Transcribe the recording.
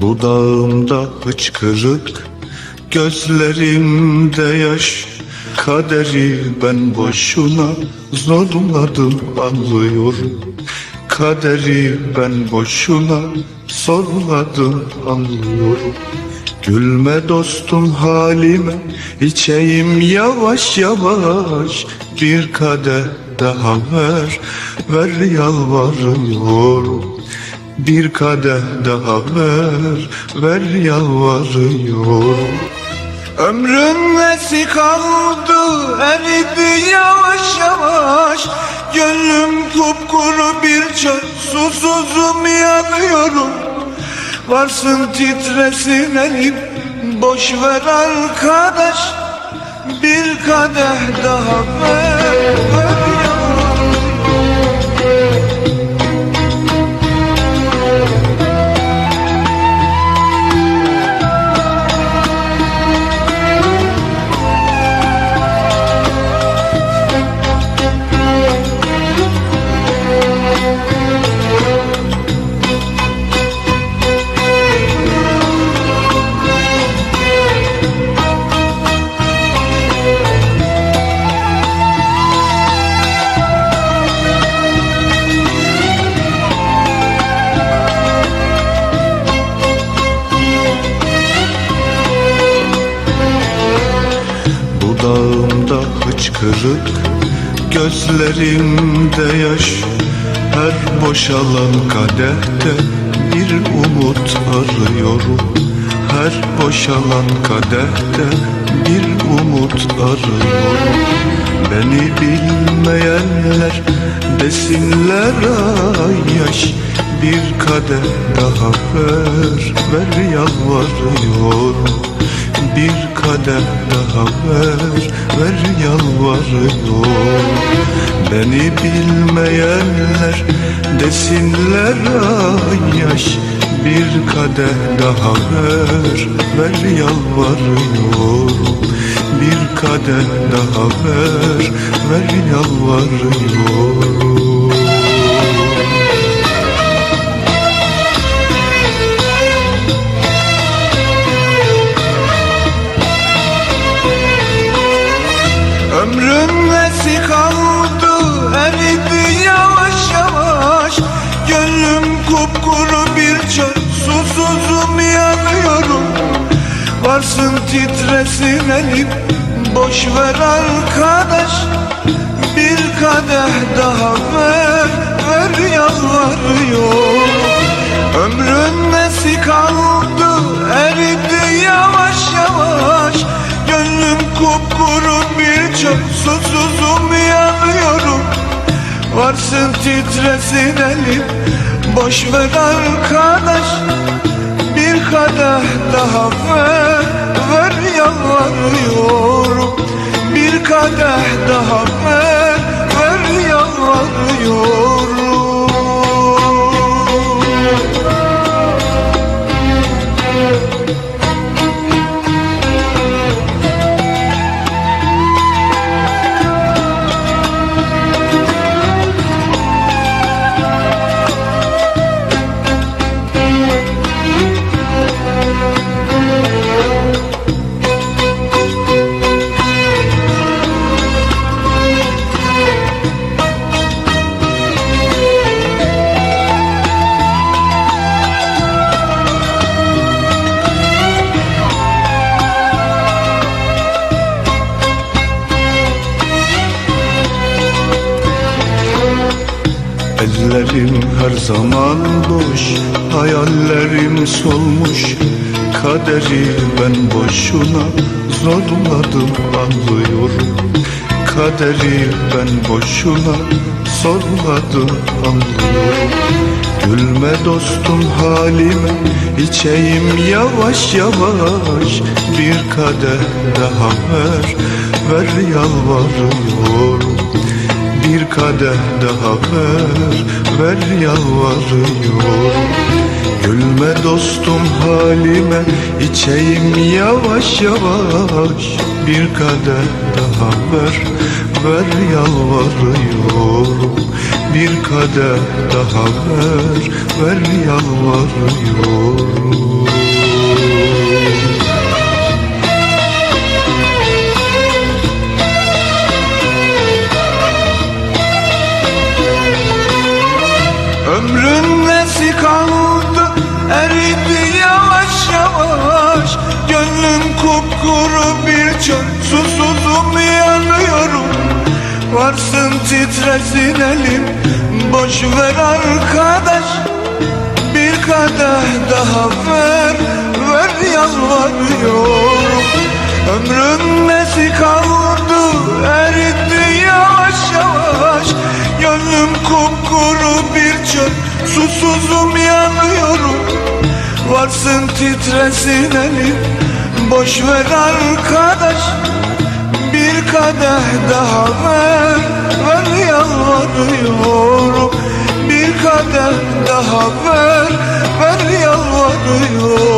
Dudağımda hıçkırık Gözlerimde yaş. Kaderi ben boşuna zorladım anlıyorum Kaderi ben boşuna zorladım anlıyorum Gülme dostum halime içeyim yavaş yavaş. Bir kadeh daha ver ver yalvarıyorum bir kadeh daha ver, ver yalvarıyorum. Ömrüm nesi kaldı eridi yavaş yavaş. Gönlüm kupkuru bir çöl susuzum yanıyorum. Varsın titresin elim boş ver arkadaş. Bir kadeh daha ver, ver hıçkırık Gözlerimde yaş. Her boşalan kadehte Bir umut arıyorum. Her boşalan kadehte Bir umut arıyorum. Beni bilmeyenler Desinler ay yaş. Bir kadeh daha ver Ver yalvarıyorum bir kadeh daha ver, ver yalvarıyorum. Beni bilmeyenler desinler ay yaş. Bir kadeh daha ver, ver yalvarıyorum. Bir kadeh daha ver, ver yalvarıyorum kupkuru bir çöl susuzum yanıyorum. Varsın titresin elim. Boş ver arkadaş Bir kadeh daha ver. Ver yalvarıyorum. Ömrün nesi kaldı? Eridi yavaş yavaş. Gönlüm kupkuru bir çöl susuzum yanıyorum. Varsın titresin elim boş ver arkadaş Bir kadeh daha ver. Ver yalvarıyorum Bir kadeh daha ver. Ver yalvarıyorum Ellerim her zaman boş Hayallerim solmuş. Kaderi ben boşuna Zorladım anlıyorum. Kaderi ben boşuna Zorladım anlıyorum. Gülme dostum halime içeyim yavaş yavaş. Bir kadeh daha ver Ver yalvarıyorum bir kadeh daha ver, ver yalvarıyorum Gülme dostum halime, içeyim yavaş yavaş. Bir kadeh daha ver, ver yalvarıyorum Bir kadeh daha ver Ver yalvarıyorum Ömrün nesi kaldı? Eridi yavaş yavaş. Gönlüm kupkuru bir çöl. Susuzum yanıyorum Varsın titresin elim. Boş ver arkadaş. Bir kadeh daha ver. Ver yalvarıyorum. Ömrün nesi kaldı? Eridi Susuzum yanıyorum. Varsın titresin elim. Boş ver arkadaş Bir kadeh daha ver. Ver yalvarıyorum Bir kadeh daha ver. Ver yalvarıyorum